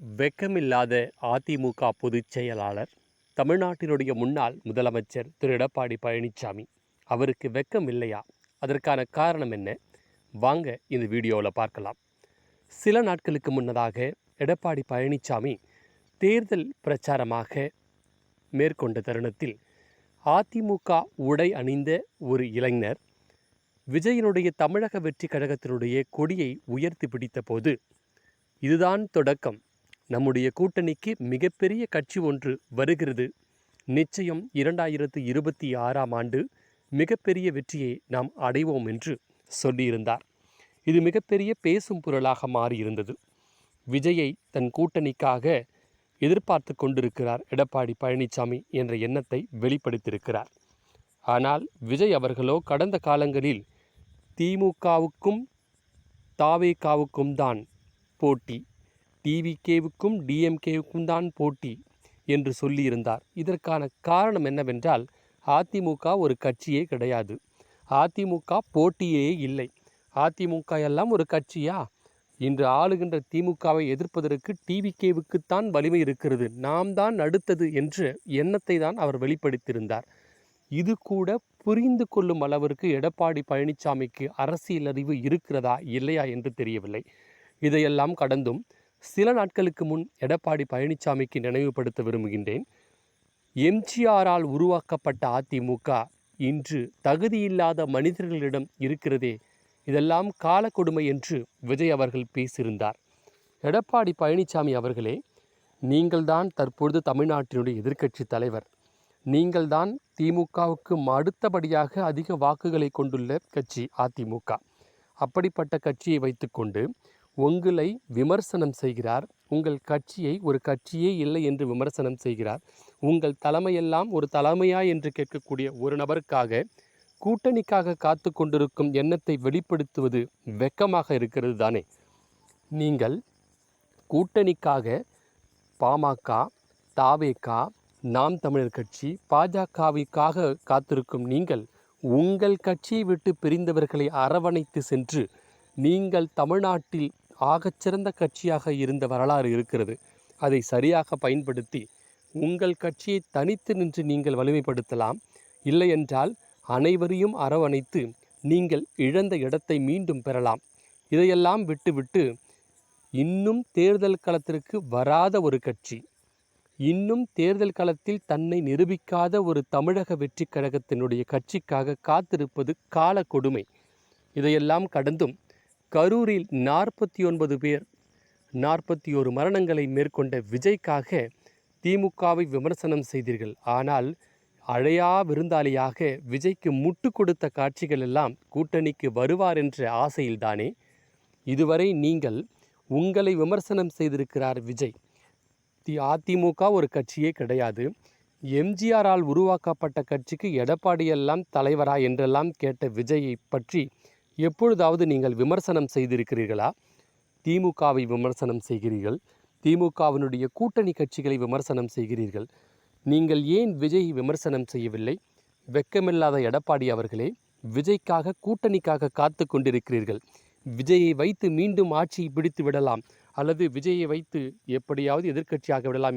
வெக்கமில்லாத அதிமுக பொதுச் செயலாளர் தமிழ்நாட்டினுடைய முன்னாள் முதலமைச்சர் திரு. எடப்பாடி பழனிசாமி அவருக்கு வெக்கம் இல்லையா? அதற்கான காரணம் என்ன? வாங்க இந்த வீடியோவில் பார்க்கலாம். சில நாட்களுக்கு முன்னதாக எடப்பாடி பழனிசாமி தேர்தல் பிரச்சாரமாக மேற்கொண்ட தருணத்தில் அதிமுக உடை அணிந்த ஒரு இளைஞர் விஜயனுடைய தமிழக வெற்றி கழகத்தினுடைய கொடியை உயர்த்தி பிடித்தபோது இதுதான் தொடக்கம். நம்முடைய கூட்டணிக்கு மிகப்பெரிய கட்சி ஒன்று வருகிறது. நிச்சயம் இரண்டாயிரத்து இருபத்தி ஆறாம் ஆண்டு மிகப்பெரிய வெற்றியை நாம் அடைவோம் என்று சொல்லியிருந்தார். இது மிகப்பெரிய பேசும் பொருளாக மாறியிருந்தது. விஜயை தன் கூட்டணிக்காக எதிர்பார்த்து கொண்டிருக்கிறார் எடப்பாடி பழனிசாமி என்ற எண்ணத்தை வெளிப்படுத்தியிருக்கிறார். ஆனால் விஜய் அவர்களோ கடந்த காலங்களில் திமுகவுக்கும் தாவேகாவுக்கும் தான் போட்டி டிவிகேவுக்கும் டிஎம்கேவுக்கும் தான் போட்டி என்று சொல்லியிருந்தார். இதற்கான காரணம் என்னவென்றால் அதிமுக ஒரு கட்சியே கிடையாது. அதிமுக போட்டியே இல்லை. அதிமுக எல்லாம் ஒரு கட்சியா? இன்று ஆளுகின்ற திமுகவை எதிர்ப்பதற்கு டிவிகேவுக்குத்தான் வலிமை இருக்கிறது. நாம் தான் அடுத்தது என்ற எண்ணத்தை தான் அவர் வெளிப்படுத்தியிருந்தார். இது கூட புரிந்து கொள்ளும் அளவிற்கு எடப்பாடி பழனிசாமிக்கு அரசியல் அறிவு இருக்கிறதா இல்லையா என்று தெரியவில்லை. இதையெல்லாம் கடந்தும் சில நாட்களுக்கு முன் எடப்பாடி பழனிசாமிக்கு நினைவுபடுத்த விரும்புகின்றேன். எம்ஜிஆரால் உருவாக்கப்பட்ட அதிமுக இன்று தகுதியில்லாத மனிதர்களிடம் இருக்கிறதே. இதெல்லாம் காலக்கொடுமை என்று விஜய் அவர்கள் பேசியிருந்தார். எடப்பாடி பழனிசாமி அவர்களே நீங்கள்தான் தற்பொழுது தமிழ்நாட்டினுடைய எதிர்க்கட்சி தலைவர். நீங்கள்தான் திமுகவுக்கு அடுத்தபடியாக அதிக வாக்குகளை கொண்டுள்ள கட்சி அதிமுக அப்படிப்பட்ட கட்சியை வைத்துக்கொண்டு உங்களை விமர்சனம் செய்கிறார். உங்கள் கட்சியை ஒரு கட்சியே இல்லை என்று விமர்சனம் செய்கிறார். உங்கள் தலைமையெல்லாம் ஒரு தலைமையா என்று கேட்கக்கூடிய ஒரு நபருக்காக கூட்டணிக்காக காத்து கொண்டிருக்கும் எண்ணத்தை வெளிப்படுத்துவது வெக்கமாக இருக்கிறது தானே. நீங்கள் கூட்டணிக்காக பாமக தாவேகா நாம் தமிழர் கட்சி பாஜகவிற்காக காத்திருக்கும் நீங்கள் உங்கள் கட்சியை விட்டு பிரிந்தவர்களை அரவணைத்து சென்று நீங்கள் தமிழ்நாட்டில் ஆகச்சிறந்த கட்சியாக இருந்த வரலாறு இருக்கிறது. அதை சரியாக பயன்படுத்தி உங்கள் கட்சியை தனித்து நின்று நீங்கள் வலிமைப்படுத்தலாம். இல்லையென்றால் அனைவரையும் அரவணைத்து நீங்கள் இழந்த இடத்தை மீண்டும் பெறலாம். இதையெல்லாம் விட்டுவிட்டு இன்னும் தேர்தல் களத்திற்கு வராத ஒரு கட்சி இன்னும் தேர்தல் களத்தில் தன்னை நிரூபிக்காத ஒரு தமிழக வெற்றி கழகத்தினுடைய கட்சிக்காக காத்திருப்பது கால கொடுமை. இதையெல்லாம் கடந்தும் கரூரில் நாற்பத்தி ஒன்பது பேர் நாற்பத்தி ஒரு மரணங்களை மேற்கொண்ட விஜய்க்காக திமுகவை விமர்சனம் செய்தீர்கள். ஆனால் அழையா விருந்தாளியாக விஜய்க்கு முட்டு கொடுத்த காட்சிகள் எல்லாம் கூட்டணிக்கு வருவார் என்ற ஆசையில்தானே? இதுவரை நீங்கள் உங்களை விமர்சனம் செய்திருக்கிறார் விஜய். தி அதிமுக ஒரு கட்சியே கிடையாது. எம்ஜிஆரால் உருவாக்கப்பட்ட கட்சிக்கு எடப்பாடியெல்லாம் தலைவரா என்றெல்லாம் கேட்ட விஜயை பற்றி எப்பொழுதாவது நீங்கள் விமர்சனம் செய்திருக்கிறீர்களா? திமுகவை விமர்சனம் செய்கிறீர்கள். திமுகவினுடைய கூட்டணி கட்சிகளை விமர்சனம் செய்கிறீர்கள். நீங்கள் ஏன் விஜய் விமர்சனம் செய்யவில்லை? வெக்கமில்லாத எடப்பாடி அவர்களே விஜய்க்காக கூட்டணிக்காக காத்து கொண்டிருக்கிறீர்கள். விஜயை வைத்து மீண்டும் ஆட்சியை பிடித்து விடலாம். அல்லது விஜயை வைத்து எப்படியாவது எதிர்க்கட்சியாக விடலாம்